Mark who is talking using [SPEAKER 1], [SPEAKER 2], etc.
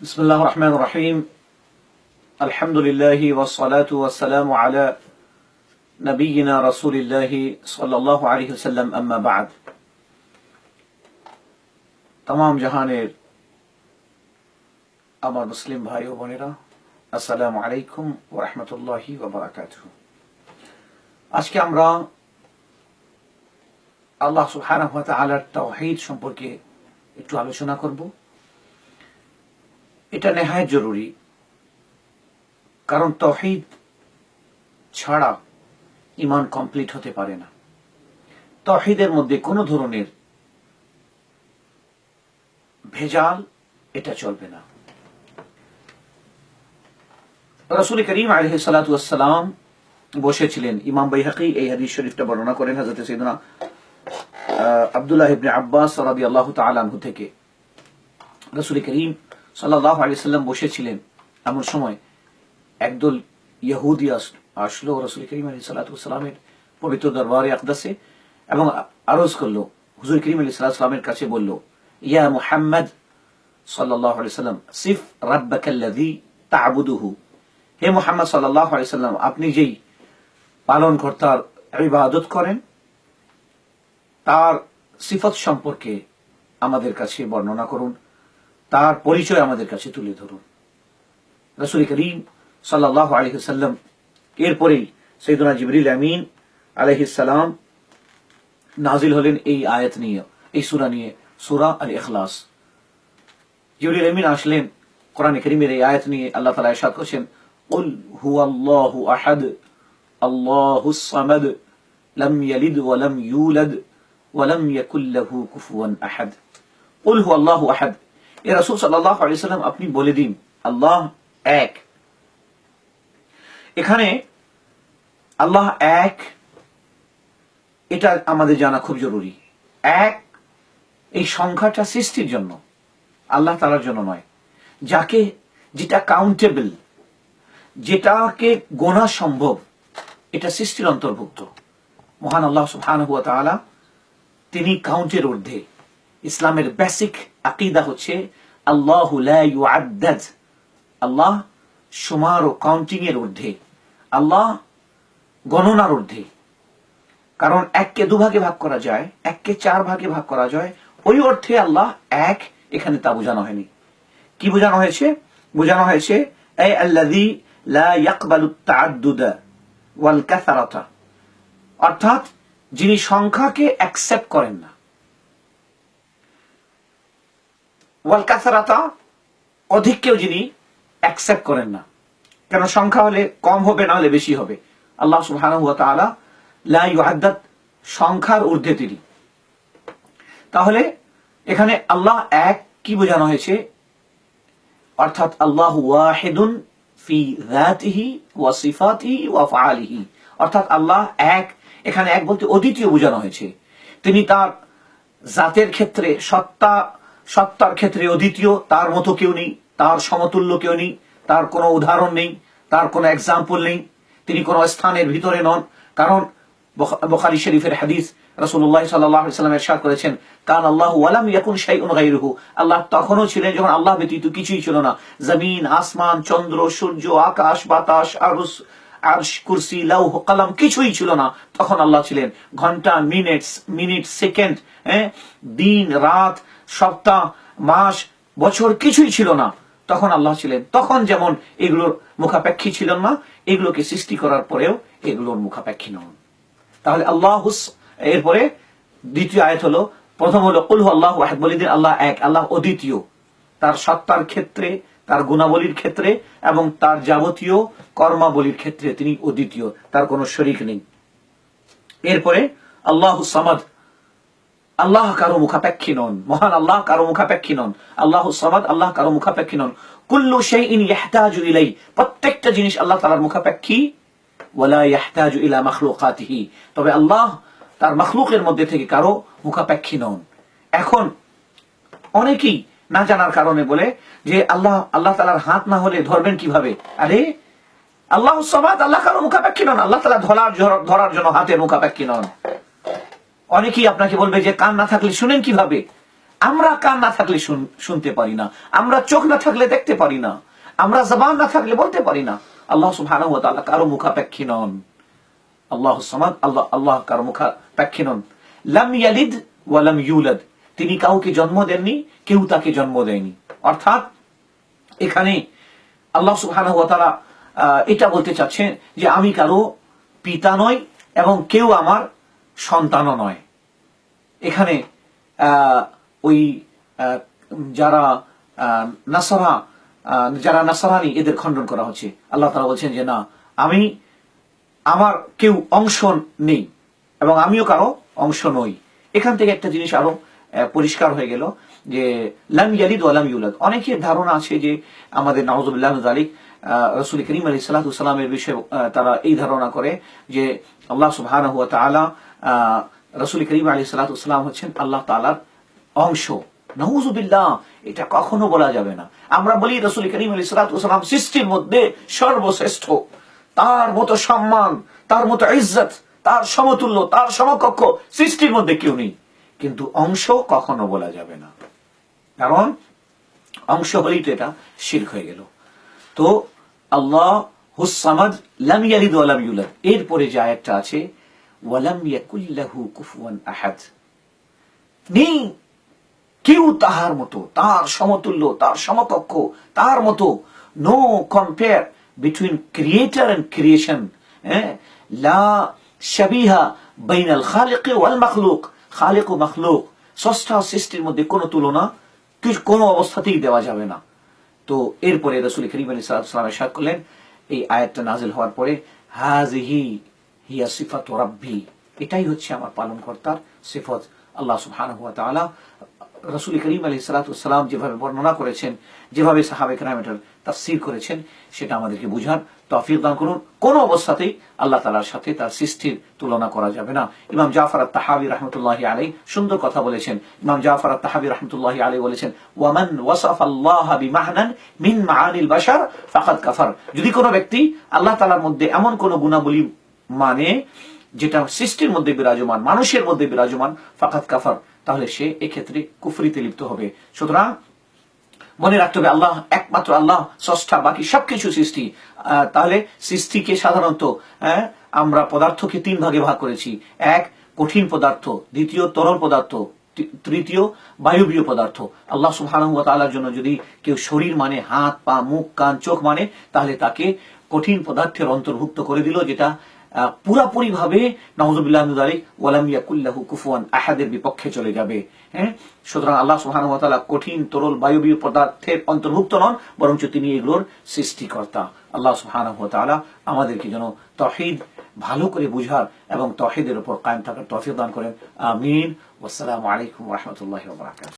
[SPEAKER 1] بسم الله الرحمن الرحيم الحمد لله والصلاة والسلام على نبينا رسول الله صلى الله عليه وسلم أما بعد تمام جهانير আমার মুসলিম ভাই ও বোনেরা আসসালামু আলাইকুম ও রহমতুল্লাহি আজকে আমরা আল্লাহ সুহানা তাহিদ সম্পর্কে একটু আলোচনা করব এটা নেহায় জরুরি। কারণ তহিদ ছাড়া ইমান কমপ্লিট হতে পারে না। তহিদের মধ্যে কোনো ধরনের ভেজাল এটা চলবে না। রসুল করিম আলহ সালাতাম বসেছিলেন। ইমাম বাইহাকি এই হাদিস শরীফটা বর্ণনা করেন হাজরত সৈদনা আবদুল্লাহ আব্বাস রাদি আল্লাহ তালানহু থেকে। রসুল করিম সাল্লাহ আলিয়াল্লাম বসেছিলেন এমন সময় একদল আস- আসলো রসুল করিম আলী সাল্লাতামের পবিত্র দরবারে আকদাসে এবং আরজ করল। হুজুর করিম আলী সাল্লাহামের কাছে বলল, ইয়া মুহাম্মদ সাল্লাহ আলিয়াল্লাম সিফ রাব্বাকাল্লাযী তা'বুদুহু। হে মুহাম্মদ সাল্লাহ আলিয়াল্লাম আপনি যেই পালন কর্তার ইবাদত করেন, তার সিফত সম্পর্কে আমাদের কাছে বর্ণনা করুন। তার পরিচয় আমাদের কাছে তুলে ধরুন রসুল করিম সাল্লাহ আলহিসাল্লাম এরপরেই সৈদুনা জিবরিল আমিন আলহিসাল্লাম নাজিল হলেন এই আয়াত নিয়ে এই সুরা নিয়ে সুরা আল ইখলাস জিবরিল আমিন আসলেন কোরআন করিমের এই আয়াত নিয়ে আল্লাহ তালা ইরশাদ করছেন قل هو الله أحد الله الصمد لم يلد ولم يولد ولم يكن له كفوا أحد قل هو الله أحد এ রাসূল সাল্লাম আপনি বলে দিন, আল্লাহ এক। এখানে আল্লাহ এক, এটা আমাদের জানা খুব জরুরি। এক, এই সংখ্যাটা সৃষ্টির জন্য, আল্লাহ তালার জন্য নয়। যাকে, যেটা কাউন্টেবল যেটাকে গোনা সম্ভব, এটা সৃষ্টির অন্তর্ভুক্ত। মহান আল্লাহ সুবহানাহু ওয়া তাআলা, তিনি কাউন্টের ঊর্ধ্বে। ইসলামের বেসিক আকিদা হচ্ছে আল্লাহ আল্লাহ সুমার ও কাউন্টিং এর ঊর্ধ্বে। আল্লাহ গণনার ঊর্ধ্বে। কারণ এককে দুভাগে ভাগ করা যায়, এককে চার ভাগে ভাগ করা যায়, ওই অর্থে আল্লাহ এক, এখানে তা বোঝানো হয়নি। কি বোঝানো হয়েছে? বোঝানো হয়েছে, এই তাআদ্দুদা ওয়াল অর্থাৎ যিনি সংখ্যাকে অ্যাকসেপ্ট করেন না। ওয়াল কাসারাতা অধিককেও যিনি অ্যাকসেপ্ট করেন না। কেন সংখ্যা হলে কম হবে, না হলে বেশি হবে। আল্লাহ তাআলা লা ইউআদ্দাদ সংখ্যার ঊর্ধ্বে তিনি। তাহলে এখানে আল্লাহ এক কি বোঝানো হয়েছে? অর্থাৎ আল্লাহ ওয়াহেদুন ফি যাতিহি ওয়া সিফাতিহি ওয়া আফআলিহি অর্থাৎ আল্লাহ এক, এখানে এক বলতে অদ্বিতীয় বোঝানো হয়েছে। তিনি তার জাতের ক্ষেত্রে সত্তা সত্তার ক্ষেত্রে অদ্বিতীয়, তার মতো কেউ নেই, তার সমতুল্য কেউ নেই, তার কোনো উদাহরণ নেই, তার কোনো এক্সাম্পল নেই, তিনি কোনো স্থানের ভিতরে নন। কারণ বখ- বুখারী শরীফের হাদিস আলাইহি ওয়াসাল্লাম ইরশাদ করেছেন, কান আল্লাহু ওয়ালাম ইয়াকুন শাইউন গায়রুহু। আল্লাহ তখনও ছিলেন যখন আল্লাহ ব্যতীত কিছুই ছিল না। জমিন, আসমান, চন্দ্র, সূর্য, আকাশ, বাতাস আরশ আরশ কুরসি লৌহ কলম কিছুই ছিল না। তখন আল্লাহ ছিলেন ঘণ্টা, মিনিটস, মিনিট, সেকেন্ড হ্যাঁ? দিন, রাত, সপ্তাহ, মাস, বছর কিছুই ছিল না। তখন আল্লাহ ছিলেন। তখন যেমন এগুলোর মুখাপেক্ষী ছিলেন না, এগুলোকে সৃষ্টি করার পরেও এগুলোর মুখাপেক্ষী নন। তাহলে আল্লাহ এরপরে দ্বিতীয় আয়াত হলো, প্রথম হলো, কুল আল্লাহ আল্লাহ এক, আল্লাহ অদ্বিতীয়। তার সত্তার ক্ষেত্রে তার গুণাবলীর ক্ষেত্রে এবং তার যাবতীয় কর্মাবলীর ক্ষেত্রে তিনি অদ্বিতীয়, তার কোনো শরিক নেই। এরপরে আল্লাহ সামাদ, আল্লাহ কারও মুখাপেক্ষী নন, মহান আল্লাহ কারও মুখাপেক্ষী নন, আল্লাহ সামাদ, আল্লাহ কারও মুখাপেক্ষী নন। কুল্লু শাইইন ইয়াহতাজু ইলাই, প্রত্যেকটা জিনিস আল্লাহ তালার মুখাপেক্ষী। ওয়ালা ইয়াহতাজু ইলা মাখলুকাতিহি, তবে আল্লাহ তার মাখলুকের মধ্যে থেকে কারও মুখাপেক্ষী নন। এখন অনেকেই না জানার কারণে বলে যে আল্লাহ আল্লাহ তালার হাত না হলে ধরবেন কীভাবে? আরে, আল্লাহ সবাদ আল্লাহ কারও মুখাপেক্ষী নন, আল্লাহ তালা ধরার ধরার জন্য হাতের মুখাপেক্ষী নন। অনেকেই আপনাকে বলবে যে কান না থাকলে শুনেন কীভাবে? আমরা কান না থাকলে শুনতে পারি না। আমরা চোখ না থাকলে দেখতে পারি না। আমরা জবান না থাকলে বলতে পারি না। আল্লাহ সুবহানাহু ওয়া কারও মুখাপেক্ষী নন। আল্লাহ সামাদ, আল্লাহ আল্লাহ কারও মুখাপেক্ষী নন। লাম ইয়ালিদ ওয়া লাম ইউলাদ। তিনি কাউকে জন্ম দেননি, কেউ তাকে জন্ম দেয়নি। অর্থাৎ এখানে আল্লাহ সুবহানাহু ওয়া তাআলা এটা বলতে চাচ্ছেন যে আমি কারও পিতা নই এবং কেউ আমার সন্তানও নয়। এখানে ওই যারা নাসারা যারা নাসারানি এদের খণ্ডন করা হচ্ছে। আল্লাহ তারা বলছেন যে না, আমি আমার কেউ অংশ নেই এবং আমিও কারও অংশ নই। এখান থেকে একটা জিনিস আরও পরিষ্কার হয়ে গেল যে লাম ইয়ালিদ ওয়ালাম ইউলাদ। অনেকের ধারণা আছে যে আমাদের নওয়াজুবিল্লাহ জালিক রসুল করিম আলী সালাতামের বিষয়ে তারা এই ধারণা করে যে আল্লাহ সুবহানাহু ওয়া তাআলা রসুল করিম আলী সালাতাম হচ্ছেন আল্লাহ তাআলার অংশ। নহুজুবিল্লাহ এটা কখনো বলা যাবে না। আমরা বলি রসুল করিম আলী সালাতাম সৃষ্টির মধ্যে সর্বশ্রেষ্ঠ। তার মতো সম্মান, তার মতো ইজ্জত, তার সমতুল্য, তার সমকক্ষ সৃষ্টির মধ্যে কেউ নেই। কিন্তু অংশ কখনো বলা যাবে না। কারণ অংশ হলেই তো এটা শির্ক হয়ে গেল। তো আল্লাহ হুসামাদ ইউলাদ। এরপরে যে আয়াতটা আছে ওয়ালাম কুফুয়ান আহাদ। নেই কেউ তাহার মতো, তার সমতুল্য, তার সমকক্ষ, তার মতো no compare between creator and creation লা শাবিহা বাইনাল খালিক ওয়াল মাখলুক। খালিক ও মাখলুক ও সৃষ্টির মধ্যে কোনো তুলনা কোনো অবস্থাতেই দেওয়া যাবে না। তো এরপরে রসুল করিম আলী সালাম এরশাদ করলেন, এই আয়াতটা নাজিল হওয়ার পরে হাজিহি হিয়া সিফাত রাব্বি এটাই হচ্ছে আমার পালনকর্তার সিফত। আল্লাহ সুবহানাহু ওয়া তাআলা, রসুল করিম আলী সালাম যেভাবে বর্ণনা করেছেন, যেভাবে সাহাবে কেরাম এটার তাফসির করেছেন, সেটা আমাদেরকে বুঝার তৌফিক দান করুন। কোন অবস্থাতেই আল্লাহ তালার সাথে তার সৃষ্টির তুলনা করা যাবে না। ইমাম জাফর তাহাবি রহমতুল্লাহ আলী সুন্দর কথা বলেছেন। ইমাম জাফর তাহাবি রহমতুল্লাহ আলী বলেছেন, ওয়ামান ওয়াসাফ আল্লাহ বিমাহনান মিন মাআনিল বাশার ফাকাদ কাফার। যদি কোনো ব্যক্তি আল্লাহ তালার মধ্যে এমন কোন গুণাবলী মানে যেটা সৃষ্টির মধ্যে বিরাজমান, মানুষের মধ্যে বিরাজমান ফাকাত কাফার, তাহলে সে এক্ষেত্রে কুফরিতে লিপ্ত হবে। সুতরাং মনে রাখতে হবে আল্লাহ একমাত্র আল্লাহ স্রষ্টা বাকি সবকিছু সৃষ্টি। তাহলে সৃষ্টিকে সাধারণত হ্যাঁ, আমরা পদার্থকে তিন ভাগে ভাগ করেছি। এক কঠিন পদার্থ দ্বিতীয় তরল পদার্থ তৃতীয় বায়ুবীয় পদার্থ। আল্লাহ তাআলার জন্য যদি কেউ শরীর মানে হাত পা মুখ কান চোখ মানে তাহলে তাকে কঠিন পদার্থের অন্তর্ভুক্ত করে দিল যেটা পুরাপুরি ভাবে আহাদের বিপক্ষে চলে যাবে। হ্যাঁ? সুতরাং আল্লাহ ওয়া কঠিন, তরল বায়বীয় পদার্থের অন্তর্ভুক্ত নন, বরঞ্চ তিনি এগুলোর সৃষ্টিকর্তা। আল্লাহ তাআলা আমাদেরকে যেন তহিদ ভালো করে বুঝার এবং তহিদের উপর কায়েম থাকার তৌফিক দান করেন। আমিন। ওয়াসসালামু আলাইকুম রাহমাতুল্লাহি